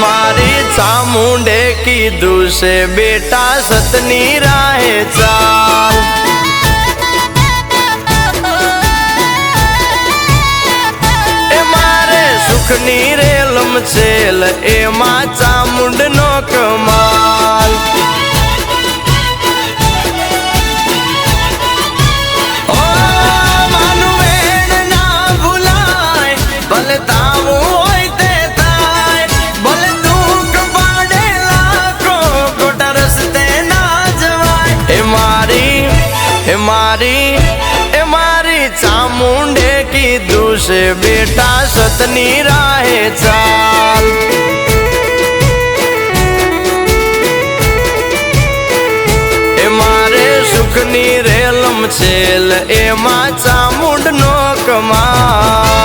મારી ચામુંડે કીધું છે, બેટા, સતની રાહે ચાલ. એ મારે સુખની રેલમ છેલ એમાં કમાલ. વેણ ના ભૂલાય, ભલે તાવું એ મારી એ મારી ચામુંડે કીધું છે, બેટા, સતની રાહે ચાલ. એ મારે સુખની રેલમ છેલ એમાં ચામુંડ નો કમાલ.